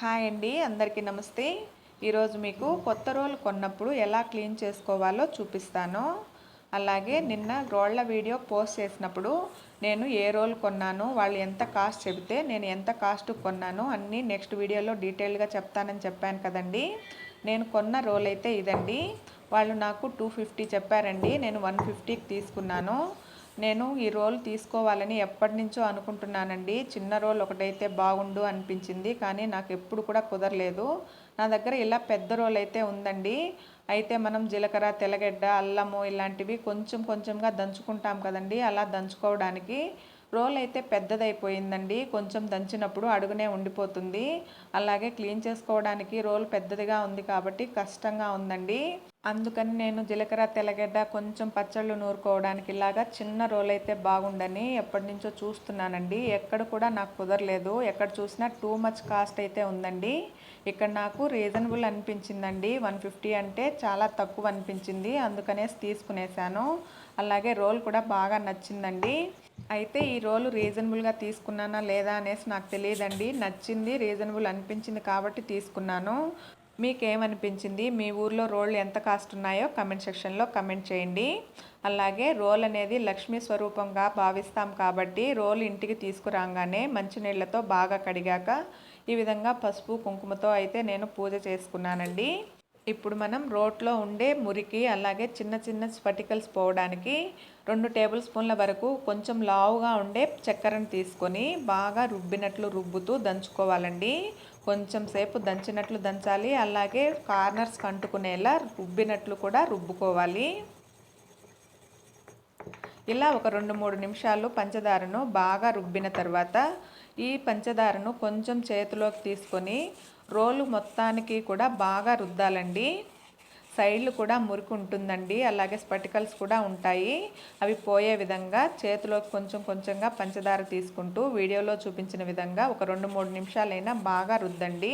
Hi అండి అందరికీ నమస్తే. ఈరోజు మీకు కొత్త రోల్ కొన్నప్పుడు ఎలా క్లీన్ చేసుకోవాలో చూపిస్తాను. అలాగే నిన్న రోళ్ళ వీడియో పోస్ట్ చేసినప్పుడు నేను ఏ రోల్ కొన్నాను వాళ్ళు ఎంత కాస్ట్ చెబితే నేను ఎంత కాస్ట్ కొన్నాను అన్నీ నెక్స్ట్ వీడియోలో డీటెయిల్గా చెప్తానని చెప్పాను కదండి. నేను కొన్న రోల్ అయితే ఇదండి. వాళ్ళు నాకు టూ ఫిఫ్టీ చెప్పారండి నేను వన్ ఫిఫ్టీకి తీసుకున్నాను. నేను ఈ రోల్ తీసుకోవాలని ఎప్పటి నుంచో అనుకుంటున్నానండి. చిన్న రోల్ ఒకటైతే బాగుండు అనిపించింది కానీ నాకు ఎప్పుడు కూడా కుదరలేదు. నా దగ్గర ఇలా పెద్ద రోల్ అయితే ఉందండి. అయితే మనం జీలకర్ర తెల్లగడ్డ అల్లము ఇలాంటివి కొంచెం కొంచెంగా దంచుకుంటాం కదండి. అలా దంచుకోవడానికి రోల్ అయితే పెద్దదైపోయిందండి. కొంచెం దంచినప్పుడు అడుగునే ఉండిపోతుంది. అలాగే క్లీన్ చేసుకోవడానికి రోల్ పెద్దదిగా ఉంది కాబట్టి కష్టంగా ఉందండి. అందుకని నేను జీలకర్ర తెల్లగడ్డ కొంచెం పచ్చళ్ళు నూరుకోవడానికి ఇలాగా చిన్న రోల్ అయితే బాగుండని ఎప్పటి నుంచో చూస్తున్నానండి. ఎక్కడ కూడా నాకు కుదరలేదు. ఎక్కడ చూసినా టూ మచ్ కాస్ట్ అయితే ఉందండి. ఇక్కడ నాకు రీజనబుల్ అనిపించిందండి. వన్ ఫిఫ్టీ అంటే చాలా తక్కువ అనిపించింది. అందుకనేసి తీసుకునేసాను. అలాగే రోల్ కూడా బాగా నచ్చిందండి. అయితే ఈ రోలు రీజనబుల్గా తీసుకున్నానా లేదా అనేసి నాకు తెలియదండి. నచ్చింది రీజనబుల్ అనిపించింది కాబట్టి తీసుకున్నాను. మీకేమనిపించింది? మీ ఊర్లో రోళ్ళు ఎంత కాస్ట్ ఉన్నాయో కమెంట్ సెక్షన్లో కమెంట్ చేయండి. అలాగే రోల్ అనేది లక్ష్మీ స్వరూపంగా భావిస్తాం కాబట్టి రోల్ ఇంటికి తీసుకురాగానే మంచినీళ్ళతో బాగా కడిగాక ఈ విధంగా పసుపు కుంకుమతో అయితే నేను పూజ చేసుకున్నానండి. ఇప్పుడు మనం రోట్లో ఉండే మురికి అలాగే చిన్న చిన్న స్పటికల్స్ పోవడానికి రెండు టేబుల్ స్పూన్ల వరకు కొంచెం లావుగా ఉండే చక్కెరను తీసుకొని బాగా రుబ్బినట్లు రుబ్బుతూ దంచుకోవాలండి. కొంచెం సేపు దంచినట్లు దంచాలి. అలాగే కార్నర్స్ కంటుకునేలా రుబ్బినట్లు కూడా రుబ్బుకోవాలి. ఇలా ఒక రెండు మూడు నిమిషాలు పంచదారను బాగా రుబ్బిన తర్వాత ఈ పంచదారను కొంచెం చేతిలోకి తీసుకొని రోలు మొత్తానికి కూడా బాగా రుద్దాలండి. సైడ్లు కూడా మురికి ఉంటుందండి అలాగే స్పటికల్స్ కూడా ఉంటాయి. అవి పోయే విధంగా చేతిలోకి కొంచెం కొంచెంగా పంచదార తీసుకుంటూ వీడియోలో చూపించిన విధంగా ఒక రెండు మూడు నిమిషాలైనా బాగా రుద్దండి.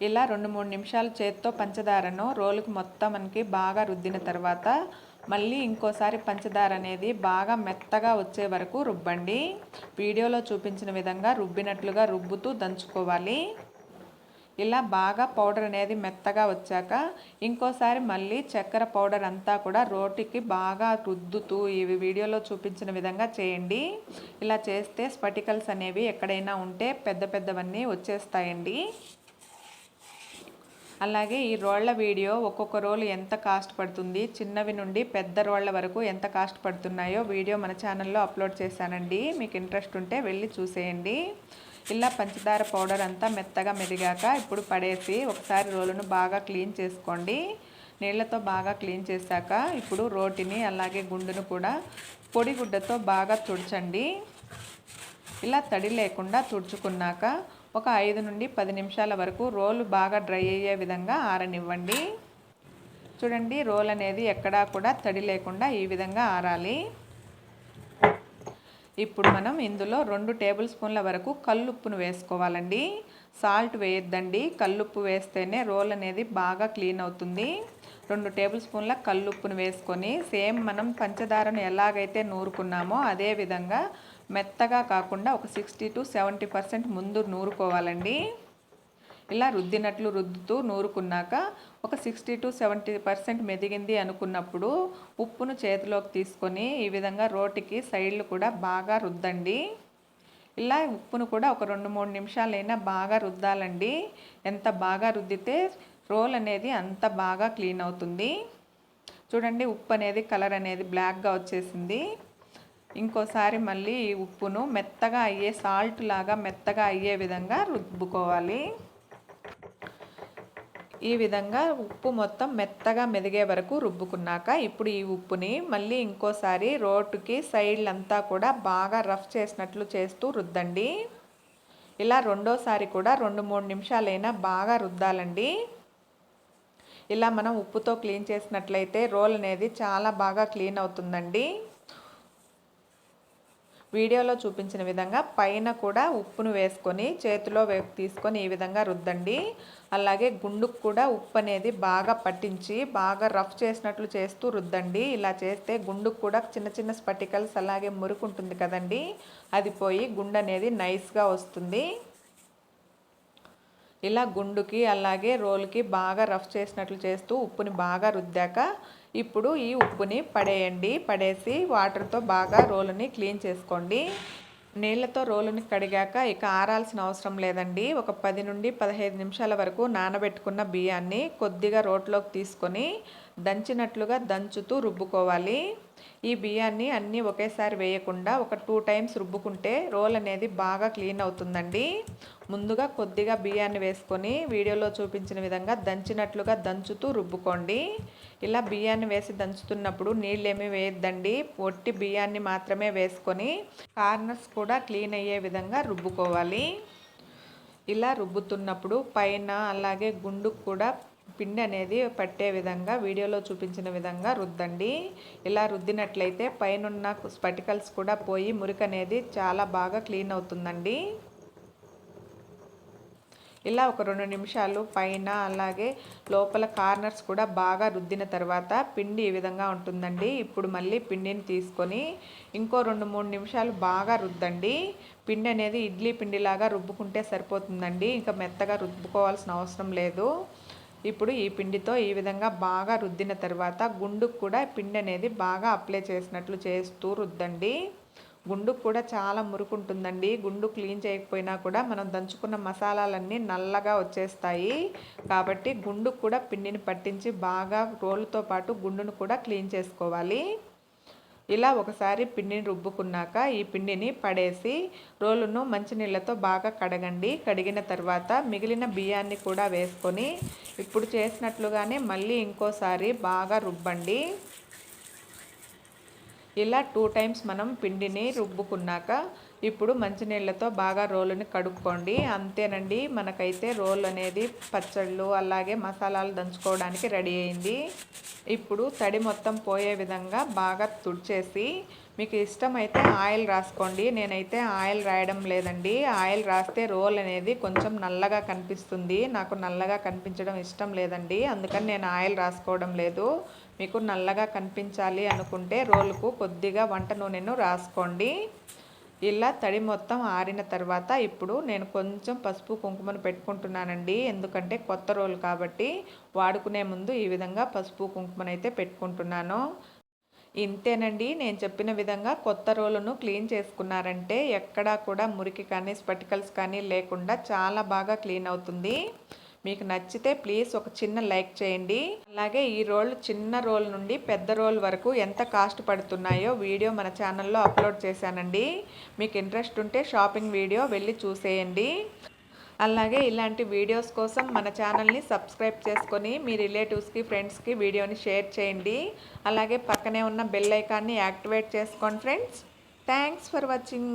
ఇలా రెండు మూడు నిమిషాలు చేత్తో పంచదారను రోలుకు మొత్తం మనకి బాగా రుద్దిన తర్వాత మళ్ళీ ఇంకోసారి పంచదార అనేది బాగా మెత్తగా వచ్చే వరకు రుబ్బండి. వీడియోలో చూపించిన విధంగా రుబ్బినట్లుగా రుబ్బుతూ దంచుకోవాలి. ఇలా బాగా పౌడర్ అనేది మెత్తగా వచ్చాక ఇంకోసారి మళ్ళీ చక్కెర పౌడర్ అంతా కూడా రోటికి బాగా రుద్దుతూ ఇవి వీడియోలో చూపించిన విధంగా చేయండి. ఇలా చేస్తే స్పటికల్స్ అనేవి ఎక్కడైనా ఉంటే పెద్ద పెద్దవన్నీ వచ్చేస్తాయండి. అలాగే ఈ రోళ్ళ వీడియో ఒక్కొక్క రోలు ఎంత కాస్ట్ పడుతుంది చిన్నవి నుండి పెద్ద రోళ్ళ వరకు ఎంత కాస్ట్ పడుతున్నాయో వీడియో మన ఛానల్లో అప్లోడ్ చేశానండి. మీకు ఇంట్రెస్ట్ ఉంటే వెళ్ళి చూసేయండి. ఇలా పంచదార పౌడర్ అంతా మెత్తగా మెదిగాక ఇప్పుడు పడేసి ఒకసారి రోలును బాగా క్లీన్ చేసుకోండి. నీళ్ళతో బాగా క్లీన్ చేశాక ఇప్పుడు రోటిని అలాగే గుండును కూడా పొడి గుడ్డతో బాగా తుడచండి. ఇలా తడి లేకుండా తుడుచుకున్నాక ఒక ఐదు నుండి పది నిమిషాల వరకు రోలు బాగా డ్రై అయ్యే విధంగా ఆరనివ్వండి. చూడండి రోల్ అనేది ఎక్కడా కూడా తడి లేకుండా ఈ విధంగా ఆరాలి. ఇప్పుడు మనం ఇందులో రెండు టేబుల్ స్పూన్ల వరకు కల్లుప్పును వేసుకోవాలండి. సాల్ట్ వేయొద్దండి. కల్లుప్పు వేస్తేనే రోల్ అనేది బాగా క్లీన్ అవుతుంది. రెండు టేబుల్ స్పూన్ల కల్లుప్పును వేసుకొని సేమ్ మనం పంచదారను ఎలాగైతే నూరుకున్నామో అదే విధంగా మెత్తగా కాకుండా ఒక సిక్స్టీ టు సెవెంటీ పర్సెంట్ ముందు నూరుకోవాలండి. ఇలా రుద్దినట్లు రుద్దుతూ నూరుకున్నాక ఒక సిక్స్టీ టు సెవెంటీ పర్సెంట్ మెదిగింది అనుకున్నప్పుడు ఉప్పును చేతిలోకి తీసుకొని ఈ విధంగా రోటికి సైడ్లు కూడా బాగా రుద్దండి. ఇలా ఉప్పును కూడా ఒక రెండు మూడు నిమిషాలైనా బాగా రుద్దాలండి. ఎంత బాగా రుద్దితే రోల్ అనేది అంత బాగా క్లీన్ అవుతుంది. చూడండి ఉప్పు అనేది కలర్ అనేది బ్లాక్గా వచ్చేసింది. ఇంకోసారి మళ్ళీ ఈ ఉప్పును మెత్తగా అయ్యే సాల్ట్ లాగా మెత్తగా అయ్యే విధంగా రుబ్బుకోవాలి ఈ విధంగా ఉప్పు మొత్తం మెత్తగా మెదిగే వరకు రుబ్బుకున్నాక ఇప్పుడు ఈ ఉప్పుని మళ్ళీ ఇంకోసారి రోటుకి సైడ్లంతా కూడా బాగా రఫ్ చేసినట్లు చేస్తూ రుద్దండి. ఇలా రెండోసారి కూడా రెండు మూడు నిమిషాలైనా బాగా రుద్దాలండి. ఇలా మనం ఉప్పుతో క్లీన్ చేసినట్లయితే రోల్ అనేది చాలా బాగా క్లీన్ అవుతుందండి. వీడియోలో చూపించిన విధంగా పైన కూడా ఉప్పును వేసుకొని చేతిలో తీసుకొని ఈ విధంగా రుద్దండి. అలాగే గుండుకు కూడా ఉప్పు అనేది బాగా పట్టించి బాగా రఫ్ చేసినట్లు చేస్తూ రుద్దండి. ఇలా చేస్తే గుండుకు కూడా చిన్న చిన్న స్పటికల్స్ అలాగే మురుకుంటుంది కదండి. అది పోయి గుండు అనేది నైస్గా వస్తుంది. ఇలా గుండుకి అలాగే రోలుకి బాగా రఫ్ చేసినట్లు చేస్తూ ఉప్పుని బాగా రుద్దాక ఇప్పుడు ఈ ఉప్పుని పడేయండి. పడేసి వాటర్తో బాగా రోలుని క్లీన్ చేసుకోండి. నీళ్ళతో రోలుని కడిగాక ఇక ఆరాల్సిన అవసరం లేదండి. ఒక పది నుండి పదహైదు నిమిషాల వరకు నానబెట్టుకున్న బియ్యాన్ని కొద్దిగా రోట్లోకి తీసుకొని దంచినట్లుగా దంచుతూ రుబ్బుకోవాలి. ఈ బియ్యాన్ని అన్నీ ఒకేసారి వేయకుండా ఒక టూ టైమ్స్ రుబ్బుకుంటే రోల్ అనేది బాగా క్లీన్ అవుతుందండి. ముందుగా కొద్దిగా బియ్యాన్ని వేసుకొని వీడియోలో చూపించిన విధంగా దంచినట్లుగా దంచుతూ రుబ్బుకోండి. ఇలా బియ్యాన్ని వేసి దంచుతున్నప్పుడు నీళ్ళేమీ వేయద్దండి. ఒట్టి బియ్యాన్ని మాత్రమే వేసుకొని కార్నర్స్ కూడా క్లీన్ అయ్యే విధంగా రుబ్బుకోవాలి. ఇలా రుబ్బుతున్నప్పుడు పైన అలాగే గుండుకు కూడా పిండి అనేది పట్టే విధంగా వీడియోలో చూపించిన విధంగా రుద్దండి. ఇలా రుద్దినట్లయితే పైనున్న స్పటికల్స్ కూడా పోయి మురికి అనేది చాలా బాగా క్లీన్ అవుతుందండి. ఇలా ఒక రెండు నిమిషాలు పైన అలాగే లోపల కార్నర్స్ కూడా బాగా రుద్దిన తర్వాత పిండి ఈ విధంగా ఉంటుందండి. ఇప్పుడు మళ్ళీ పిండిని తీసుకొని ఇంకో రెండు మూడు నిమిషాలు బాగా రుద్దండి. పిండి అనేది ఇడ్లీ పిండిలాగా రుబ్బుకుంటే సరిపోతుందండి. ఇంకా మెత్తగా రుబ్బుకోవాల్సిన అవసరం లేదు. ఇప్పుడు ఈ పిండితో ఈ విధంగా బాగా రుద్దిన తర్వాత గుండుకు కూడా పిండి అనేది బాగా అప్లై చేసినట్లు చేస్తూ రుద్దండి. గుండుకు కూడా చాలా మురుకుంటుందండి. గుండు క్లీన్ చేయకపోయినా కూడా మనం దంచుకున్న మసాలాలన్నీ నల్లగా వచ్చేస్తాయి. కాబట్టి గుండుకు కూడా పిండిని పట్టించి బాగా రోలుతో పాటు గుండును కూడా క్లీన్ చేసుకోవాలి. ఇలా ఒకసారి పిండిని రుబ్బుకున్నాక ఈ పిండిని పడేసి రోలును మంచినీళ్ళతో బాగా కడగండి. కడిగిన తర్వాత మిగిలిన బియ్యాన్ని కూడా వేసుకొని ఇప్పుడు చేసినట్లుగానే మళ్ళీ ఇంకోసారి బాగా రుబ్బండి ఇలా టూ టైమ్స్ మనం పిండిని రుబ్బుకున్నాక ఇప్పుడు మంచినీళ్ళతో బాగా రోలుని కడుక్కోండి. అంతేనండి మనకైతే రోల్ అనేది పచ్చళ్ళు అలాగే మసాలాలు దంచుకోవడానికి రెడీ అయింది. ఇప్పుడు తడి మొత్తం పోయే విధంగా బాగా తుడిచేసి మీకు ఇష్టమైతే ఆయిల్ రాసుకోండి. నేనైతే ఆయిల్ రాయడం లేదండి. ఆయిల్ రాస్తే రోల్ అనేది కొంచెం నల్లగా కనిపిస్తుంది. నాకు నల్లగా కనిపించడం ఇష్టం లేదండి. అందుకని నేను ఆయిల్ రాసుకోవడం లేదు. మీకు నల్లగా కనిపించాలి అనుకుంటే రోలుకు కొద్దిగా వంట నూనెను రాసుకోండి. ఇలా తడి మొత్తం ఆరిన తర్వాత ఇప్పుడు నేను కొంచెం పసుపు కుంకుమను పెట్టుకుంటున్నానండి. ఎందుకంటే కొత్త రోలు కాబట్టి వాడుకునే ముందు ఈ విధంగా పసుపు కుంకుమనైతే పెట్టుకుంటున్నాను. ఇంతేనండి నేను చెప్పిన విధంగా కొత్త రోలును క్లీన్ చేసుకున్నారంటే ఎక్కడా కూడా మురికి కానీ స్పటికల్స్ కానీ లేకుండా చాలా బాగా క్లీన్ అవుతుంది. మీకు నచ్చితే ప్లీజ్ ఒక చిన్న లైక్ చేయండి. అలాగే ఈ రోల్ చిన్న రోల్ నుండి పెద్ద రోల్ వరకు ఎంత కాస్ట్ పడుతున్నాయో వీడియో మన ఛానల్లో అప్లోడ్ చేశానండి. మీకు ఇంట్రెస్ట్ ఉంటే షాపింగ్ వీడియో వెళ్ళి చూసేయండి. అలాగే ఇలాంటి వీడియోస్ కోసం మన ఛానల్ని సబ్స్క్రైబ్ చేసుకొని మీ రిలేటివ్స్కి ఫ్రెండ్స్కి వీడియోని షేర్ చేయండి. అలాగే పక్కనే ఉన్న బెల్ ఐకాన్ని యాక్టివేట్ చేసుకోండి ఫ్రెండ్స్. Thanks for watching.